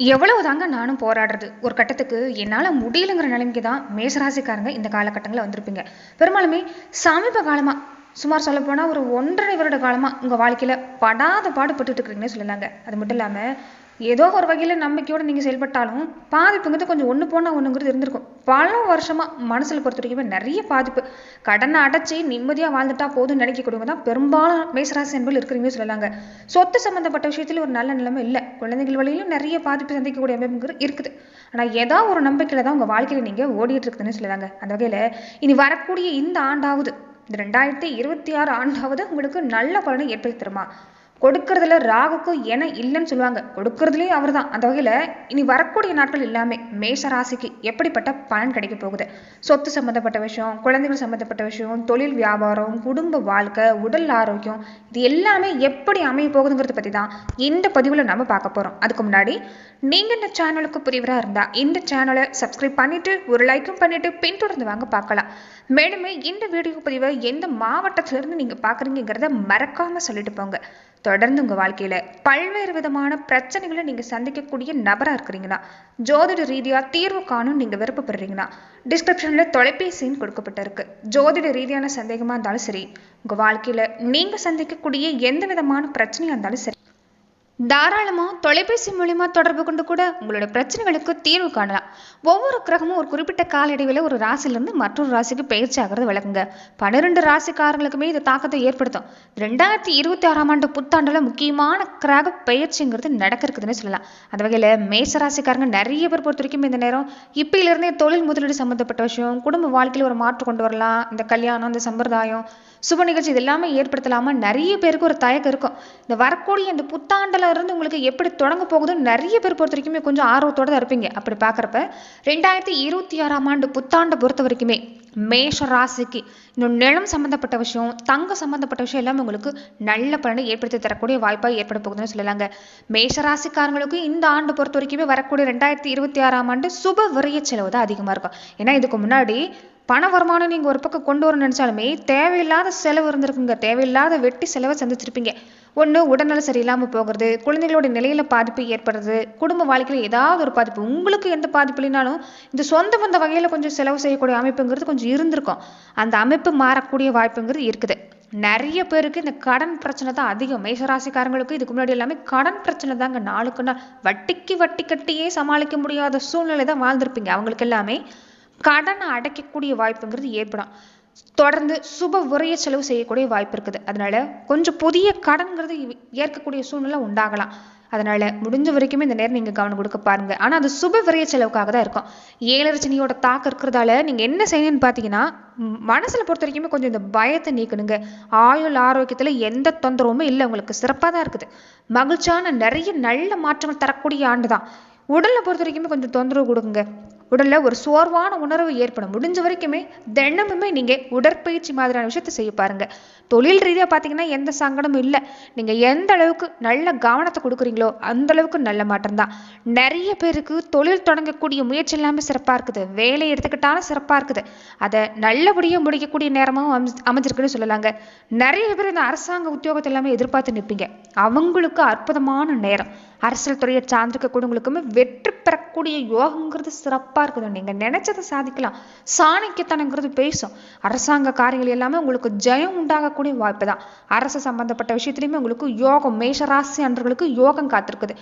எவ்வளவு தாங்க நானும் போராடுறது? ஒரு கட்டத்துக்கு என்னால் முடியலைங்கிற நிலைமைக்கு தான் மேசராசிக்காரங்க இந்த காலகட்டங்களில் வந்திருப்பீங்க. பெரும்பாலுமே சமீப காலமாக சுமார் சொல்லப்போனால் ஒரு ஒன்றரை வருட காலமாக உங்கள் வாழ்க்கையில் படாத பாடுபட்டு இருக்கிறீங்கன்னு சொல்லலாங்க. அது மட்டும் இல்லாமல் ஏதோ ஒரு வகையில் நம்பிக்கையோடு நீங்கள் செயல்பட்டாலும் பாதிப்புங்கிறது கொஞ்சம் ஒன்று போனால் ஒன்றுங்கிறது இருந்திருக்கும். பல வருஷமாக மனசில் பொறுத்த வரைக்கும் நிறைய பாதிப்பு. கடனை அடைச்சி நிம்மதியாக வாழ்ந்துட்டா போதும்னு நினைக்கக்கூடியவங்க தான் பெரும்பாலும் மேசராசி என்பது இருக்கிறீங்கன்னு சொல்லலாங்க. சொத்து சம்மந்தப்பட்ட விஷயத்தில் ஒரு நல்ல நிலைமை இல்லை. குழந்தைகள் வழியிலும் நிறைய பாதிப்பு சந்திக்கக்கூடிய அமைப்புங்கிறது இருக்குது. ஆனால் ஏதோ ஒரு நம்பிக்கையில் தான் உங்கள் வாழ்க்கையில் நீங்கள் ஓடிட்டு இருக்குதுன்னு சொல்லலாங்க. அந்த வகையில் இனி வரக்கூடிய இந்த ஆண்டாவது இந்த ரெண்டாயிரத்தி இருபத்தி ஆறு ஆண்டாவது உங்களுக்கு நல்ல பலனை ஏற்படுத்தி தருமா? கொடுக்கறதுல ராகுக்கும் என இல்லைன்னு சொல்லுவாங்க. கொடுக்கறதுலேயும் அவர் தான் அந்த வகையில் இனி வரக்கூடிய நாட்கள் எல்லாமே மேஷ ராசிக்கு எப்படிப்பட்ட பலன் கிடைக்க போகுது? சொத்து சம்மந்தப்பட்ட விஷயம் குழந்தைகள் சம்மந்தப்பட்ட விஷயம் தொழில் வியாபாரம் குடும்ப வாழ்க்கை உடல் ஆரோக்கியம் இது எல்லாமே எப்படி அமைய போகுதுங்கிறத பற்றி தான் இந்த பதிவில் நம்ம பார்க்க போகிறோம் அதுக்கு முன்னாடி நீங்கள் இந்த சேனலுக்கு புதியவராக இருந்தால் இந்த சேனலை சப்ஸ்கிரைப் பண்ணிவிட்டு ஒரு லைக்கும் பண்ணிவிட்டு பின்தொடர்ந்து வாங்க பார்க்கலாம். மேலுமே இந்த வீடியோ பதிவை எந்த மாவட்டத்திலிருந்து நீங்கள் பார்க்குறீங்கிறத மறக்காமல் சொல்லிட்டு போங்க. தொடர்ந்து உங்கள் வாழ்க்கையில் பல்வேறு விதமான பிரச்சனைகளை நீங்கள் சந்திக்கக்கூடிய நபராக இருக்கிறீங்கன்னா ஜோதிட ரீதியாக தீர்வு காணும் நீங்கள் விருப்பப்படுறீங்கன்னா டிஸ்கிரிப்ஷனில் தொலைபேசின்னு கொடுக்கப்பட்டிருக்கு. ஜோதிட ரீதியான சந்தேகமாக இருந்தாலும் சரி உங்கள் வாழ்க்கையில் நீங்கள் சந்திக்கக்கூடிய எந்த விதமான பிரச்சனையாக இருந்தாலும் சரி தாராளமாக தொலைபேசி மூலிமா தொடர்பு கொண்டு கூட உங்களோட பிரச்சனைகளுக்கு தீர்வு காணலாம். ஒவ்வொரு கிரகமும் ஒரு குறிப்பிட்ட கால இடைவெளியில் ஒரு ராசிலிருந்து மற்றொரு ராசிக்கு பயிற்சி ஆகிறது விளக்குங்க பன்னிரெண்டு ராசிக்காரங்களுக்குமே இது தாக்கத்தை ஏற்படுத்தும். ரெண்டாயிரத்தி இருபத்தி ஆறாம் ஆண்டு புத்தாண்டில் முக்கியமான கிரக பயிற்சிங்கிறது நடக்க இருக்குதுன்னு சொல்லலாம். அந்த வகையில் மேச ராசிக்காரங்க நிறைய பேர் பொறுத்த வரைக்கும் இந்த நேரம் இப்பிலிருந்தே தொழில் முதலீடு சம்மந்தப்பட்ட விஷயம் குடும்ப வாழ்க்கையில் ஒரு மாற்று கொண்டு வரலாம். இந்த கல்யாணம் இந்த சம்பிரதாயம் சுப நிகழ்ச்சி இது எல்லாமே ஏற்படுத்தலாமா? நிறைய பேருக்கு ஒரு தயக்கம் இருக்கும். இந்த வரக்கூடிய இந்த புத்தாண்டில் இருந்து உங்களுக்கு எப்படி தொடங்க போகுதுன்னு நிறைய பேர் பொறுத்த வரைக்குமே கொஞ்சம் ஆர்வத்தோட தான் இருப்பீங்க. அப்படி பார்க்குறப்ப ரெண்டாயிரத்தி இருபத்தி ஆறாம் ஆண்டு புத்தாண்டை பொறுத்த வரைக்குமே மேஷ ராசிக்கு இன்னும் நிலம் சம்மந்தப்பட்ட விஷயம் தங்கம் சம்மந்தப்பட்ட விஷயம் எல்லாமே உங்களுக்கு நல்ல பலனை ஏற்படுத்தி தரக்கூடிய வாய்ப்பாக ஏற்பட போகுதுன்னு சொல்லலாங்க. மேஷ ராசிக்காரங்களுக்கு இந்த ஆண்டு பொறுத்த வரைக்குமே வரக்கூடிய ரெண்டாயிரத்தி இருபத்தி ஆறாம் ஆண்டு சுப விரைய செலவு தான் அதிகமாக இருக்கும். ஏன்னா இதுக்கு முன்னாடி பண வருமானம் நீங்கள் ஒரு பக்கம் கொண்டு வரணும்னு நினச்சாலுமே தேவையில்லாத செலவு இருந்திருக்குங்க. தேவையில்லாத வெட்டி செலவை சந்திச்சிருப்பீங்க. ஒன்று உடல்நல சரியில்லாமல் போகிறது குழந்தைகளோட நிலையில் பாதிப்பு ஏற்படுறது குடும்ப வாழ்க்கையில் ஏதாவது ஒரு பாதிப்பு உங்களுக்கு எந்த பாதிப்பு இல்லைனாலும் இந்த சொந்த பந்த வகையில் கொஞ்சம் செலவு செய்யக்கூடிய அமைப்புங்கிறது கொஞ்சம் இருந்திருக்கும். அந்த அமைப்பு மாறக்கூடிய வாய்ப்புங்கிறது இருக்குது. நிறைய பேருக்கு இந்த கடன் பிரச்சனை தான் அதிகம். மேசராசிக்காரங்களுக்கு இதுக்கு முன்னாடி எல்லாமே கடன் பிரச்சனை தாங்க. நாளுக்கு நாள் வட்டிக்கு வட்டி கட்டியே சமாளிக்க முடியாத சூழ்நிலை தான் வாழ்ந்திருப்பீங்க. அவங்களுக்கு எல்லாமே கடனை அடைக்கக்கூடிய வாய்ப்புங்கிறது ஏற்படும். தொடர்ந்து சுப உரைய செலவு செய்யக்கூடிய வாய்ப்பு இருக்குது. அதனால கொஞ்சம் புதிய கடன்கிறது ஏற்கக்கூடிய சூழ்நிலை உண்டாகலாம். அதனால முடிஞ்ச வரைக்குமே இந்த நேரம் நீங்கள் கவனம் கொடுக்க பாருங்க. ஆனால் அது சுப விரைய செலவுக்காக தான் இருக்கும். ஏழரச்சனியோட தாக்கம் இருக்கிறதால நீங்கள் என்ன செய்யணும்னு பார்த்தீங்கன்னா மனசில் பொறுத்த வரைக்குமே கொஞ்சம் இந்த பயத்தை நீக்கணுங்க. ஆயுள் ஆரோக்கியத்தில் எந்த தொந்தரவுமே இல்லை. உங்களுக்கு சிறப்பாக தான் இருக்குது. மகிழ்ச்சியான நிறைய நல்ல மாற்றங்கள் தரக்கூடிய ஆண்டு தான் உடலை பொறுத்த வரைக்குமே கொஞ்சம் தொந்தரவு கொடுங்க. உடலில் ஒரு சோர்வான உணர்வு ஏற்படும். முடிஞ்ச வரைக்குமே தினமுமே நீங்கள் உடற்பயிற்சி மாதிரியான விஷயத்தை செய்ய பாருங்கள் தொழில் ரீதியாக பார்த்தீங்கன்னா எந்த சங்கடமும் இல்லை. நீங்கள் எந்த அளவுக்கு நல்ல கவனத்தை கொடுக்குறீங்களோ அந்த அளவுக்கு நல்ல மாற்றம் தான். நிறைய பேருக்கு தொழில் தொடங்கக்கூடிய முயற்சி எல்லாமே சிறப்பாக இருக்குது. வேலை எடுத்துக்கிட்டாலும் சிறப்பாக இருக்குது. அதை நல்லபடியாக முடிக்கக்கூடிய நேரமாகவும் அமைஞ்சிருக்குன்னு சொல்லலாங்க. நிறைய பேர் இந்த அரசாங்க உத்தியோகத்தை எல்லாமே எதிர்பார்த்து நிற்பீங்க அவங்களுக்கு அற்புதமான நேரம். அரசியல் துறையை சார்ந்திருக்கக்கூடியவங்களுக்குமே வெற்றி பெறக்கூடிய யோகங்கிறது சிறப்பாக இருக்குது நீங்கள் நினச்சதை சாதிக்கலாம். சாணிக்கத்தனங்கிறது பேசும். அரசாங்க காரியங்கள் எல்லாமே உங்களுக்கு ஜெயம் உண்டாகக்கூடிய வாய்ப்பு தான். அரசு சம்பந்தப்பட்ட விஷயத்துலையுமே உங்களுக்கு யோகம் மேஷராசி அன்றர்களுக்கு யோகம் காத்திருக்குது.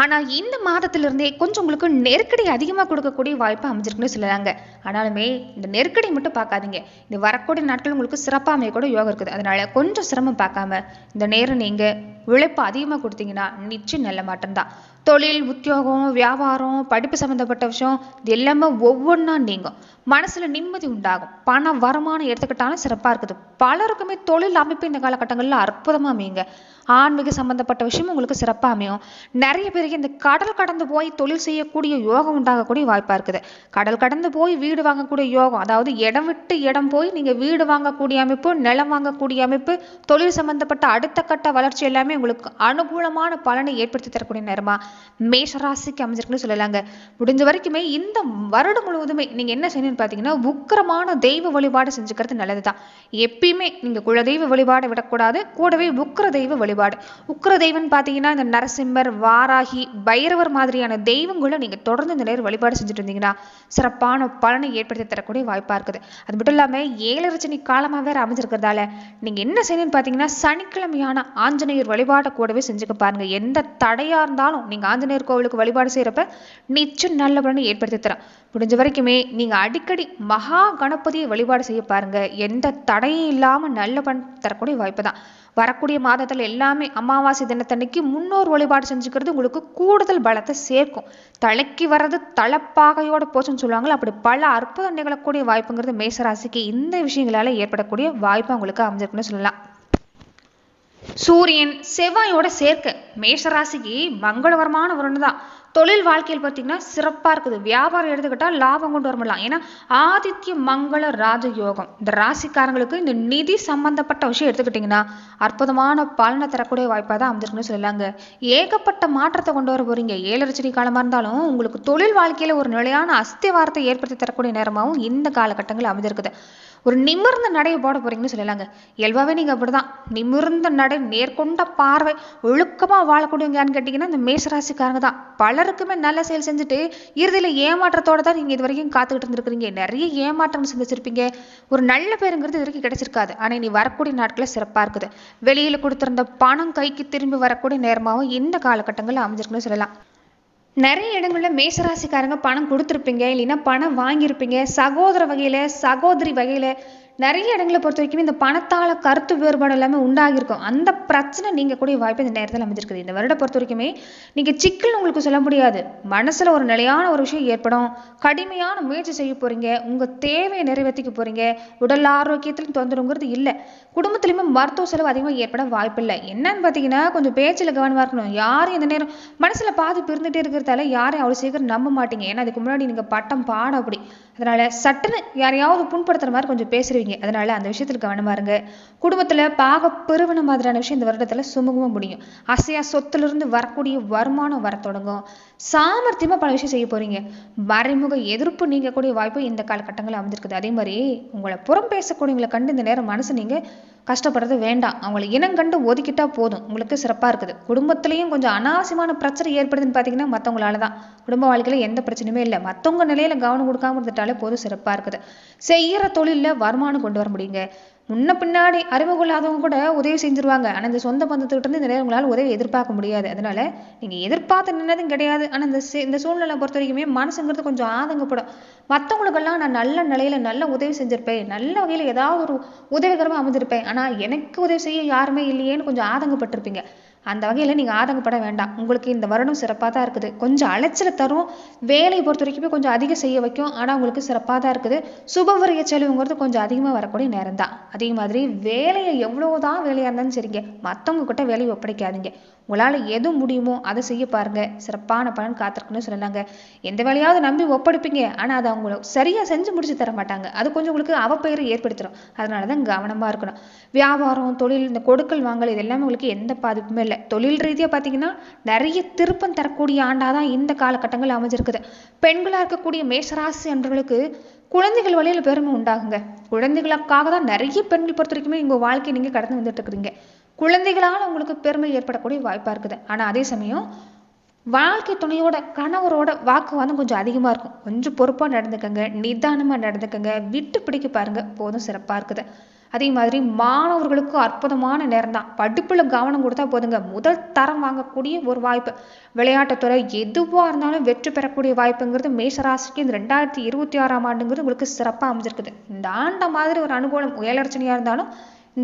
ஆனால் இந்த மாதத்திலிருந்தே கொஞ்சம் உங்களுக்கு நெருக்கடி அதிகமாக கொடுக்கக்கூடிய வாய்ப்பு அமைஞ்சிருக்குன்னு சொல்லலாங்க. ஆனாலுமே இந்த நெருக்கடி மட்டும் பார்க்காதீங்க. இந்த வரக்கூடிய நாட்கள் உங்களுக்கு சிறப்பாக கூட யோகம் இருக்குது. அதனால கொஞ்சம் சிரமம் பார்க்காம இந்த நேரம் நீங்கள் உழைப்பு அதிகமாக கொடுத்தீங்கன்னா நிச்சயம் நல்ல மாற்றம்தான். தொழில் உத்தியோகம் வியாபாரம் படிப்பு சம்மந்தப்பட்ட விஷயம் இது எல்லாமே ஒவ்வொன்றா நீங்கும். மனசில் நிம்மதி உண்டாகும். பண வருமானம் எடுத்துக்கிட்டாலும் சிறப்பாக இருக்குது. பலருக்குமே தொழில் அமைப்பு இந்த காலகட்டங்களில் அற்புதமாக அமையுங்க. ஆன்மீக சம்மந்தப்பட்ட விஷயம் உங்களுக்கு சிறப்பாக அமையும். நிறைய பேருக்கு இந்த கடல் கடந்து போய் தொழில் செய்யக்கூடிய யோகம் உண்டாகக்கூடிய வாய்ப்பாக இருக்குது. கடல் கடந்து போய் வீடு வாங்கக்கூடிய யோகம் அதாவது இடம் விட்டு இடம் போய் நீங்கள் வீடு வாங்கக்கூடிய அமைப்பு நிலம் வாங்கக்கூடிய அமைப்பு தொழில் சம்மந்தப்பட்ட அடுத்த கட்ட வளர்ச்சி எல்லாமே உங்களுக்கு அனுகூலமான பலனை ஏற்படுத்தி தரக்கூடிய நேரமா? மேஷராசிக்கு அமைஞ்சிருக்குன்னு சொல்லலாங்க. முடிஞ்ச வரைக்குமே இந்த வருடம் முழுவதுமே நீங்க என்ன செய்யணும்னு பார்த்தீங்கன்னா உக்கிரமான தெய்வ வழிபாடு செஞ்சுக்கிறது நல்லதுதான். எப்பயுமே நீங்க குலதெய்வ வழிபாடை விடக்கூடாது. கூடவே உக்கிர தெய்வ வழிபாடு. உக்கிர தெய்வம்னு பார்த்தீங்கன்னா இந்த நரசிம்மர் வாராகி பைரவர் மாதிரியான தெய்வங்களை நீங்க தொடர்ந்து இந்த நேரம் வழிபாடு செஞ்சுட்டு இருந்தீங்கன்னா சிறப்பான பலனை ஏற்படுத்தி தரக்கூடிய வாய்ப்பா இருக்குது. அது மட்டும் இல்லாம ஏழரச்சனி காலமா வேற அமைஞ்சிருக்கிறதால நீங்க என்ன செய்யணும்னு பார்த்தீங்கன்னா சனிக்கிழமையான ஆஞ்சநேயர் வழிபாடு கூடவே செஞ்சுக்க பாருங்க. எந்த தடையா இருந்தாலும் நீங்க ஆஞ்சநேயர் கோவிலுக்கு வழிபாடு செய்யறப்ப நிச்சயம் நல்ல பலனை ஏற்படுத்தி தரேன் முடிஞ்ச வரைக்குமே நீங்க அடிக்கடி மகா கணபதியை வழிபாடு செய்ய பாருங்க. எந்த தடையும் இல்லாம நல்ல பலன் தரக்கூடிய வாய்ப்பு தான். வரக்கூடிய மாதத்துல எல்லாமே அமாவாசை தினத்தன்னைக்கு முன்னோர் வழிபாடு செஞ்சுக்கிறது உங்களுக்கு கூடுதல் பலத்தை சேர்க்கும். தலைக்கு வர்றது தலைப்பாகையோட போச்சுன்னு சொல்லுவாங்களா அப்படி பல அற்புதம் நிகழக்கூடிய வாய்ப்புங்கிறது மேசராசிக்கு இந்த விஷயங்களால ஏற்படக்கூடிய வாய்ப்பு உங்களுக்கு அமைஞ்சிருக்குன்னு சொல்லலாம். சூரியன் செவ்வாயோட சேர்க்கை. மேஷராசிக்கு மங்களகரமான ஒன்று தான் தொழில் வாழ்க்கையில் பார்த்தீங்கன்னா சிறப்பாக இருக்குது. வியாபாரம் எடுத்துக்கிட்டால் லாபம் கொண்டு வரலாம் ஏன்னா ஆதித்ய மங்கள ராஜயோகம். இந்த ராசிக்காரங்களுக்கு இந்த நிதி சம்பந்தப்பட்ட விஷயம் எடுத்துக்கிட்டிங்கன்னா அற்புதமான பலனை தரக்கூடிய வாய்ப்பாக தான் அமைஞ்சிருக்குன்னு சொல்லலாங்க. ஏகப்பட்ட மாற்றத்தை கொண்டு வர போகிறீங்க ஏழரை காலமாக இருந்தாலும் உங்களுக்கு தொழில் வாழ்க்கையில் ஒரு நிலையான அஸ்திவாரத்தை ஏற்படுத்தி தரக்கூடிய நேரமாகவும் இந்த காலகட்டங்கள் அமைஞ்சிருக்குது. ஒரு நிமிர்ந்த நடையை போட போகிறீங்கன்னு சொல்லலாங்க. இயல்பாகவே நீங்கள் அப்படி அப்படிதான். நிமிர்ந்த நடை நேர்கொண்ட பார்வை ஒழுக்கமா வாழக்கூடியவங்கன்னு கேட்டீங்கன்னா இந்த மேசராசிக்காரங்க தான். பலருக்குமே நல்ல செயல் செஞ்சுட்டு இறுதியில ஏமாற்றத்தோட தான் நீங்க இது வரைக்கும் காத்துக்கிட்டு இருந்திருக்கிறீங்க. நிறைய ஏமாற்றம் சந்திச்சிருப்பீங்க ஒரு நல்ல பேருங்கிறது இது வரைக்கும் கிடைச்சிருக்காது. ஆனால் நீ வரக்கூடிய நாட்களில் சிறப்பாக இருக்குது. வெளியில கொடுத்திருந்த பணம் கைக்கு திரும்பி வரக்கூடிய நேரமாகவும் இந்த காலகட்டங்களில் அமைஞ்சிருக்குன்னு சொல்லலாம். நிறைய இடங்கள்ல மேசராசிக்காரங்க பணம் கொடுத்துருப்பீங்க. இல்லைன்னா பணம் வாங்கியிருப்பீங்க. சகோதர வகையில சகோதரி வகையில நிறைய இடங்களை பொறுத்த வரைக்கும் இந்த பணத்தால் கருத்து வேறுபாடு எல்லாமே உண்டாகிருக்கும் அந்த பிரச்சனை நீங்கள் கூடிய வாய்ப்பு இந்த நேரத்தில் அமைஞ்சிருக்குது. இந்த வருடம் பொறுத்த வரைக்குமே நீங்கள் சிக்கல் உங்களுக்கு சொல்ல முடியாது. மனசுல ஒரு நிலையான ஒரு விஷயம் ஏற்படும். கடுமையான முயற்சி செய்ய போறீங்க. உங்கள் தேவையை நிறைவேற்றிக்க போறீங்க. உடல் ஆரோக்கியத்திலும் தொந்தரவுங்கிறது இல்லை. குடும்பத்துலையுமே மருத்துவ செலவு அதிகமாக ஏற்பட வாய்ப்பில்லை. என்னன்னு பார்த்தீங்கன்னா கொஞ்சம் பேச்சில் கவனமாக இருக்கணும். யாரும் இந்த நேரம் மனசில் பாதிப்பு இருந்துகிட்டே இருக்கிறதால யாரையும் அவ்வளோ சீக்கிரம் நம்ப மாட்டீங்க. ஏன்னா அதுக்கு முன்னாடி நீங்க பட்டம் பாடம் அப்படி. அதனால் சட்டுன்னு யாரையாவது புண்படுத்துகிற மாதிரி கொஞ்சம் பேசுறீங்க. அதனால அந்த விஷயத்துக்கு கவனமாக இருங்க. குடும்பத்தில் பாக பெருவின மாதிரியான விஷயம் இந்த வருடத்தில் சுமூகமாக முடியும். அசையா சொத்துலேருந்து வரக்கூடிய வருமானம் வர தொடங்கும். சாமர்த்தியமாக பல விஷயம் செய்ய போகிறீங்க மறைமுக எதிர்ப்பு நீங்கக்கூடிய வாய்ப்பு இந்த காலகட்டங்களில் அமைஞ்சிருக்குது. அதே மாதிரி உங்களை புறம் பேசக்கூடியவங்களை கண்டு இந்த நேரம் மனசு நீங்கள் கஷ்டப்படுறது வேண்டாம். அவங்களை இனம் கண்டு ஒதுக்கிட்டா போதும். உங்களுக்கு சிறப்பா இருக்குது. குடும்பத்திலையும் கொஞ்சம் அனாவசியமான பிரச்சனை ஏற்படுதுன்னு பார்த்தீங்கன்னா மற்றவங்களால தான். குடும்ப வாழ்க்கையில எந்த பிரச்சனையுமே இல்லை. மற்றவங்க நிலையில கவனம் கொடுக்காம இருந்துட்டாலே போதும் சிறப்பா இருக்குது. செய்யற தொழில்ல வருமானம் கொண்டு வர முடியுங்க. முன்ன பின்னாடி அறிமுகம் இல்லாதவங்க கூட உதவி செஞ்சிருவாங்க. ஆனால் இந்த சொந்த பந்தத்துக்கிட்ட இருந்து உங்களால் நேரம் உதவி எதிர்பார்க்க முடியாது. அதனால நீங்கள் எதிர்பார்த்து நின்னதும் கிடையாது. ஆனால் இந்த இந்த சூழ்நிலை பொறுத்த வரைக்குமே மனசுங்கிறது கொஞ்சம் ஆதங்கப்படும். மற்றவங்களுக்கெல்லாம் நான் நல்ல நிலையில நல்ல உதவி செஞ்சிருப்பேன். நல்ல வகையில் ஏதாவது ஒரு உதவிகரமாக அமைஞ்சிருப்பேன் ஆனால் எனக்கு உதவி செய்ய யாருமே இல்லையேன்னு கொஞ்சம் ஆதங்கப்பட்டிருப்பீங்க. அந்த வகையில் நீங்கள் ஆதங்கப்பட வேண்டாம். உங்களுக்கு இந்த வருடம் சிறப்பாக தான் இருக்குது. கொஞ்சம் அலைச்சலை தரும். வேலையை பொறுத்த வரைக்குமே கொஞ்சம் அதிகம் செய்ய வைக்கும். ஆனால் உங்களுக்கு சிறப்பாக தான் இருக்குது. சுபவரிய செலவுங்கிறது கொஞ்சம் அதிகமாக வரக்கூடிய நேரம் தான். அதே மாதிரி வேலையை எவ்வளவுதான் வேலையாக இருந்தாலும் சரிங்க. மற்றவங்க கிட்ட வேலையை ஒப்படைக்காதீங்க. உங்களால் எது முடியுமோ அதை செய்ய பாருங்க. சிறப்பான பலன் காத்திருக்குன்னு சொல்லலாங்க எந்த வேலையாவது நம்பி ஒப்படைப்பீங்க. ஆனால் அதை அவங்கள சரியாக செஞ்சு முடிச்சு தர மாட்டாங்க. அது கொஞ்சம் உங்களுக்கு அவப்பெயரை ஏற்படுத்திடும். அதனாலதான் கவனமாக இருக்கணும். வியாபாரம் தொழில் இந்த கொடுக்கல் வாங்கல் இது எல்லாமே உங்களுக்கு எந்த பாதிப்புமே இல்லை. தொழில் ரீதியாக பார்த்தீங்கன்னா நிறைய திருப்பம் தரக்கூடிய ஆண்டாக தான் இந்த காலகட்டங்கள் அமைஞ்சிருக்குது. பெண்களாக இருக்கக்கூடிய மேஷராசி என்பவர்களுக்கு குழந்தைகள் வழியில் பெருமை உண்டாகுங்க. குழந்தைகளுக்காக தான் நிறைய பெண்கள் பொறுத்த வரைக்குமே உங்கள் வாழ்க்கையை நீங்கள் கடந்து வந்துட்டு இருக்கிறீங்க. குழந்தைகளால் உங்களுக்கு பெருமை ஏற்படக்கூடிய வாய்ப்பாக இருக்குது. ஆனால் அதே சமயம் வாழ்க்கை துணையோட கணவரோட வாக்குவாதம் கொஞ்சம் அதிகமாக இருக்கும். கொஞ்சம் பொறுப்பாக நடந்துக்கங்க நிதானமாக நடந்துக்கங்க விட்டு பிடிக்க பாருங்க போதும் சிறப்பாக இருக்குது. அதே மாதிரி மாணவர்களுக்கும் அற்புதமான நேரம் தான். படிப்புல கவனம் கொடுத்தா போதுங்க. முதல் தரம் வாங்கக்கூடிய ஒரு வாய்ப்பு. விளையாட்டுத்துறை எதுவாக இருந்தாலும் வெற்றி பெறக்கூடிய வாய்ப்புங்கிறது மேஷராசிக்கு இந்த ரெண்டாயிரத்தி இருபத்தி ஆறாம் ஆண்டுங்கிறது உங்களுக்கு சிறப்பாக அமைஞ்சிருக்குது. இந்த ஆண்ட மாதிரி ஒரு அனுகூலம் உயலட்சணையா இருந்தாலும்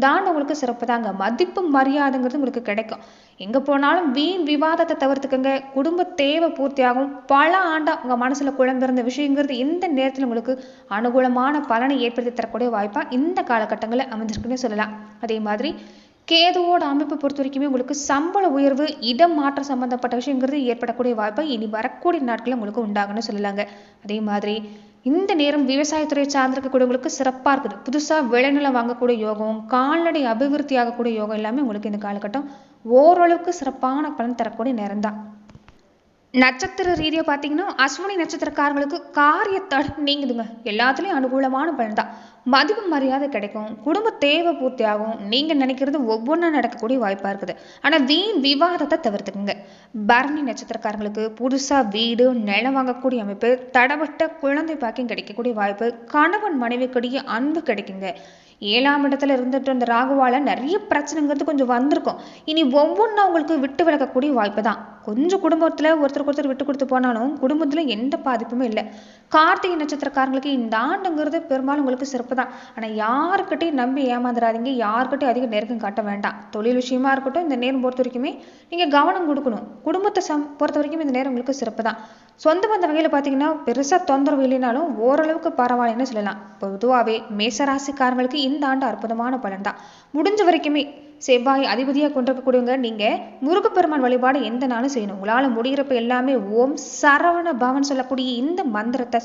தான் உங்களுக்கு சிறப்பு தாங்க. மதிப்பு மரியாதைங்கிறது உங்களுக்கு கிடைக்கும். எங்க போனாலும் வீண் விவாதத்தை தவிர்த்துக்கங்க. குடும்ப தேவை பூர்த்தியாகும். பல ஆண்டா உங்க மனசுல குழம்பிருந்த விஷயங்கிறது இந்த நேரத்தில் உங்களுக்கு அனுகூலமான பலனை ஏற்படுத்தி தரக்கூடிய வாய்ப்பா இந்த காலகட்டங்களில் அமைஞ்சிருக்குன்னு சொல்லலாம். அதே மாதிரி கேதுவோட அமைப்பை பொறுத்த வரைக்குமே உங்களுக்கு சம்பள உயர்வு இடம் மாற்றம் சம்பந்தப்பட்ட விஷயங்கிறது ஏற்படக்கூடிய வாய்ப்பை இனி வரக்கூடிய நாட்களில் உங்களுக்கு உண்டாகும்னு சொல்லலாங்க. அதே மாதிரி இந்த நேரம் விவசாயத்துறை சார்ந்திருக்கக்கூடியவங்களுக்கு சிறப்பாக இருக்குது. புதுசாக விளைநிலம் வாங்கக்கூடிய யோகம் கால்நடை அபிவிருத்தி ஆகக்கூடிய யோகம் எல்லாமே உங்களுக்கு இந்த காலகட்டம் ஓரளவுக்கு சிறப்பான பலன் தரக்கூடிய நேரம் தான் நட்சத்திர ரீதியாக பார்த்தீங்கன்னா அஸ்வினி நட்சத்திரக்காரங்களுக்கு காரிய தடை நீங்குதுங்க. எல்லாத்துலேயும் அனுகூலமான பலன் தான். மதிப்பு மரியாதை கிடைக்கும். குடும்ப தேவை பூர்த்தி ஆகும். நீங்கள் நினைக்கிறது ஒவ்வொன்றா நடக்கக்கூடிய வாய்ப்பாக இருக்குது. ஆனால் வீண் விவாதத்தை தவிர்த்துக்குங்க. பரணி நட்சத்திரக்காரங்களுக்கு புதுசாக வீடு நிலம் வாங்கக்கூடிய அமைப்பு தடவட்ட குழந்தை பாக்கியம் கிடைக்கக்கூடிய வாய்ப்பு கணவன் மனைவிக்கிடையே அன்பு கிடைக்குங்க. ஏழாம் இடத்துல இருந்துட்டு அந்த ராகுவால நிறைய பிரச்சனைங்கிறது கொஞ்சம் வந்திருக்கும். இனி ஒவ்வொன்றா உங்களுக்கு விட்டு விலகக்கூடிய வாய்ப்பு தான் கொஞ்சம் குடும்பத்தில் ஒருத்தருக்கு ஒருத்தர் விட்டு கொடுத்து போனாலும் குடும்பத்தில் எந்த பாதிப்புமே இல்லை. கார்த்திகை நட்சத்திரக்காரங்களுக்கு இந்த ஆண்டுங்கிறது பெரும்பாலும் உங்களுக்கு சிறப்பு தான் ஆனால் யாருக்கிட்டையும் நம்பி ஏமாந்துடாதீங்க யாருக்கிட்டையும் அதிக நெருக்கம் காட்ட வேண்டாம். தொழில் விஷயமா இருக்கட்டும் இந்த நேரம் பொறுத்த வரைக்குமே நீங்கள் கவனம் கொடுக்கணும். குடும்பத்தை சம் பொறுத்த வரைக்கும் இந்த நேரம் உங்களுக்கு சிறப்பு தான் சொந்த பந்த வகையில் பார்த்தீங்கன்னா பெருசாக தொந்தரவு இல்லைனாலும் ஓரளவுக்கு பரவாயில்லைன்னு சொல்லலாம். பொதுவாகவே மேசராசிக்காரங்களுக்கு இந்த ஆண்டு அற்புதமான பலன் தான் முடிஞ்ச வரைக்குமே செவ்வாய் அதிபதியாக கொண்டிருக்கக்கூடியவங்க நீங்கள் முருகப்பெருமான் வழிபாடு எந்த நாளும் செய்யணும். உங்களால் முடிகிறப்ப எல்லாமே ஓம் சரவண பவன் சொல்லக்கூடிய இந்த மந்திரத்தை